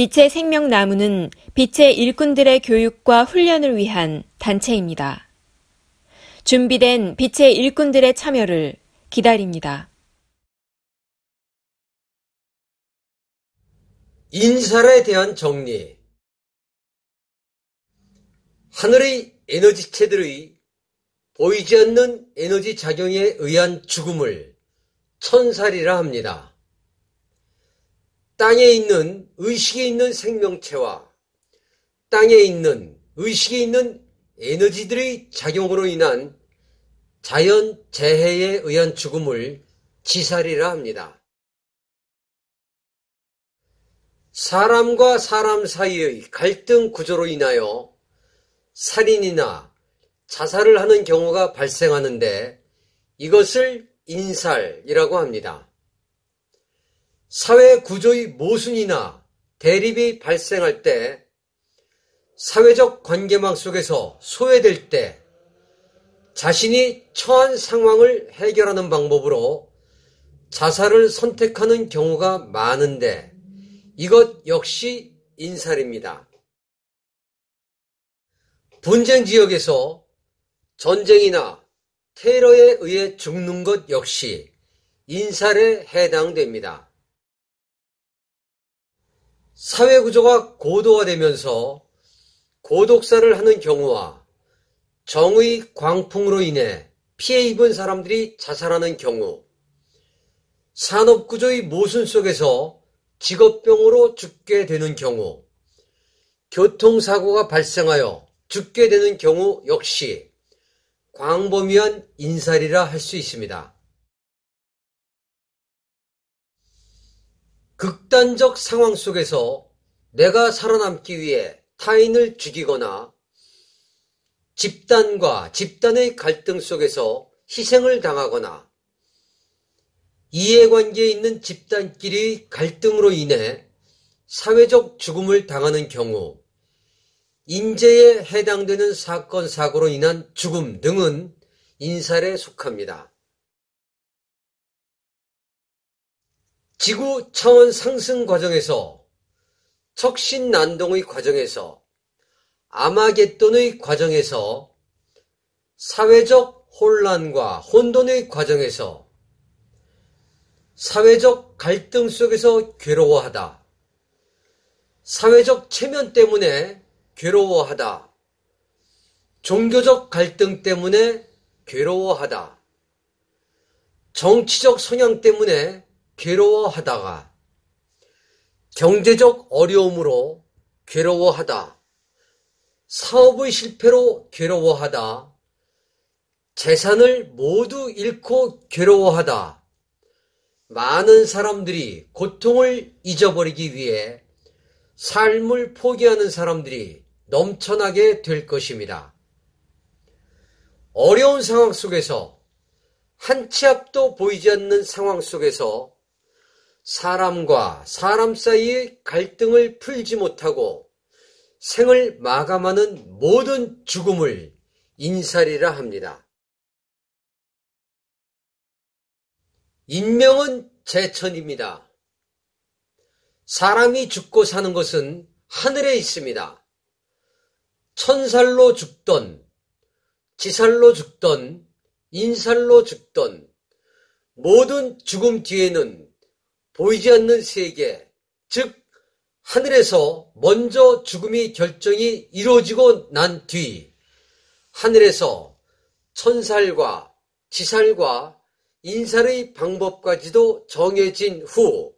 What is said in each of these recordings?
빛의 생명나무는 빛의 일꾼들의 교육과 훈련을 위한 단체입니다. 준비된 빛의 일꾼들의 참여를 기다립니다. 인살에 대한 정리. 하늘의 에너지체들의 보이지 않는 에너지 작용에 의한 죽음을 천살이라 합니다. 땅에 있는 의식에 있는 생명체와 땅에 있는 의식에 있는 에너지들의 작용으로 인한 자연 재해에 의한 죽음을 지살이라 합니다. 사람과 사람 사이의 갈등 구조로 인하여 살인이나 자살을 하는 경우가 발생하는데 이것을 인살이라고 합니다. 사회 구조의 모순이나 대립이 발생할 때 사회적 관계망 속에서 소외될 때 자신이 처한 상황을 해결하는 방법으로 자살을 선택하는 경우가 많은데 이것 역시 인살입니다. 분쟁 지역에서 전쟁이나 테러에 의해 죽는 것 역시 인살에 해당됩니다. 사회 구조가 고도화되면서 고독사를 하는 경우와 정의 광풍으로 인해 피해 입은 사람들이 자살하는 경우, 산업 구조의 모순 속에서 직업병으로 죽게 되는 경우, 교통사고가 발생하여 죽게 되는 경우 역시 광범위한 인살이라 할 수 있습니다. 극단적 상황 속에서 내가 살아남기 위해 타인을 죽이거나 집단과 집단의 갈등 속에서 희생을 당하거나 이해관계에 있는 집단끼리 갈등으로 인해 사회적 죽음을 당하는 경우 인재에 해당되는 사건, 사고로 인한 죽음 등은 인살에 속합니다. 지구 차원 상승 과정에서 척신 난동의 과정에서 아마겟돈의 과정에서 사회적 혼란과 혼돈의 과정에서 사회적 갈등 속에서 괴로워하다. 사회적 체면 때문에 괴로워하다. 종교적 갈등 때문에 괴로워하다. 정치적 성향 때문에 괴로워하다가 경제적 어려움으로 괴로워하다. 사업의 실패로 괴로워하다. 재산을 모두 잃고 괴로워하다. 많은 사람들이 고통을 잊어버리기 위해 삶을 포기하는 사람들이 넘쳐나게 될 것입니다. 어려운 상황 속에서 한 치 앞도 보이지 않는 상황 속에서 사람과 사람 사이의 갈등을 풀지 못하고 생을 마감하는 모든 죽음을 인살이라 합니다. 인명은 제천입니다. 사람이 죽고 사는 것은 하늘에 있습니다. 천살로 죽던, 지살로 죽던, 인살로 죽던, 모든 죽음 뒤에는 보이지 않는 세계, 즉, 하늘에서 먼저 죽음이 결정이 이루어지고 난 뒤, 하늘에서 천살과 지살과 인살의 방법까지도 정해진 후,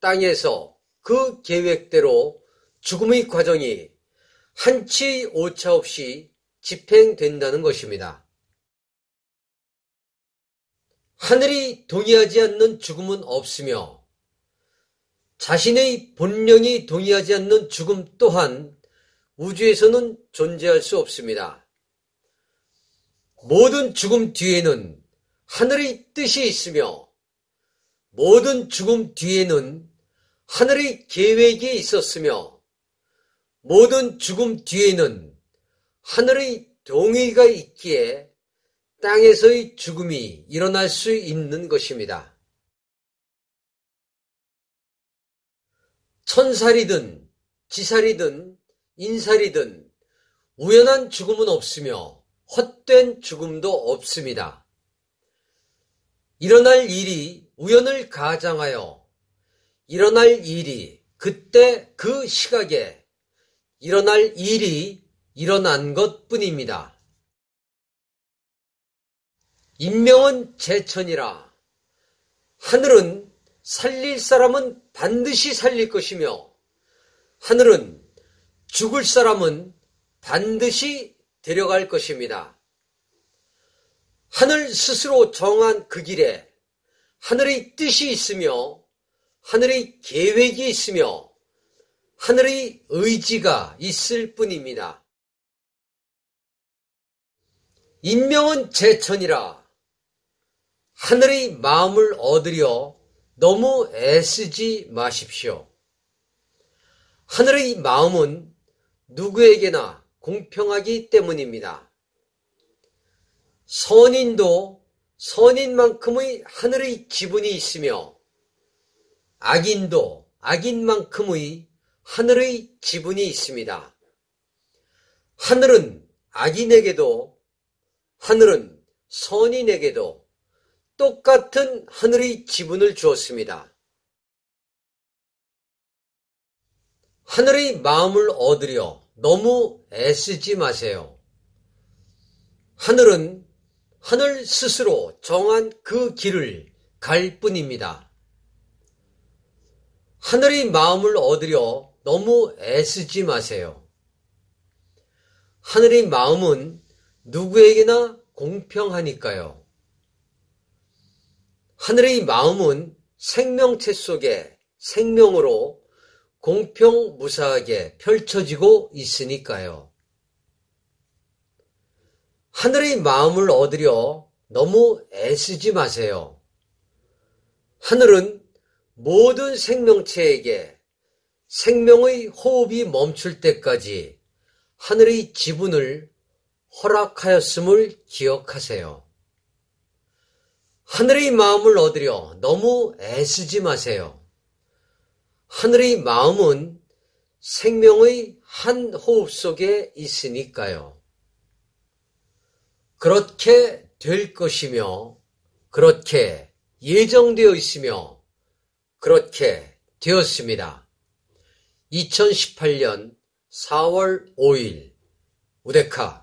땅에서 그 계획대로 죽음의 과정이 한치 오차 없이 집행된다는 것입니다. 하늘이 동의하지 않는 죽음은 없으며 자신의 본령이 동의하지 않는 죽음 또한 우주에서는 존재할 수 없습니다. 모든 죽음 뒤에는 하늘의 뜻이 있으며 모든 죽음 뒤에는 하늘의 계획이 있었으며 모든 죽음 뒤에는 하늘의 동의가 있기에 땅에서의 죽음이 일어날 수 있는 것입니다. 천살이든 지살이든 인살이든 우연한 죽음은 없으며 헛된 죽음도 없습니다. 일어날 일이 우연을 가장하여 일어날 일이 그때 그 시각에 일어날 일이 일어난 것 뿐입니다. 인명은 제천이라 하늘은 살릴 사람은 반드시 살릴 것이며 하늘은 죽을 사람은 반드시 데려갈 것입니다. 하늘 스스로 정한 그 길에 하늘의 뜻이 있으며 하늘의 계획이 있으며 하늘의 의지가 있을 뿐입니다. 인명은 제천이라 하늘의 마음을 얻으려 너무 애쓰지 마십시오. 하늘의 마음은 누구에게나 공평하기 때문입니다. 선인도 선인만큼의 하늘의 지분이 있으며 악인도 악인만큼의 하늘의 지분이 있습니다. 하늘은 악인에게도 하늘은 선인에게도 똑같은 하늘의 지분을 주었습니다. 하늘의 마음을 얻으려 너무 애쓰지 마세요. 하늘은 하늘 스스로 정한 그 길을 갈 뿐입니다. 하늘의 마음을 얻으려 너무 애쓰지 마세요. 하늘의 마음은 누구에게나 공평하니까요. 하늘의 마음은 생명체 속에 생명으로 공평 무사하게 펼쳐지고 있으니까요. 하늘의 마음을 얻으려 너무 애쓰지 마세요. 하늘은 모든 생명체에게 생명의 호흡이 멈출 때까지 하늘의 지분을 허락하였음을 기억하세요. 하늘의 마음을 얻으려 너무 애쓰지 마세요. 하늘의 마음은 생명의 한 호흡 속에 있으니까요. 그렇게 될 것이며 그렇게 예정되어 있으며 그렇게 되었습니다. 2018년 4월 5일 우데카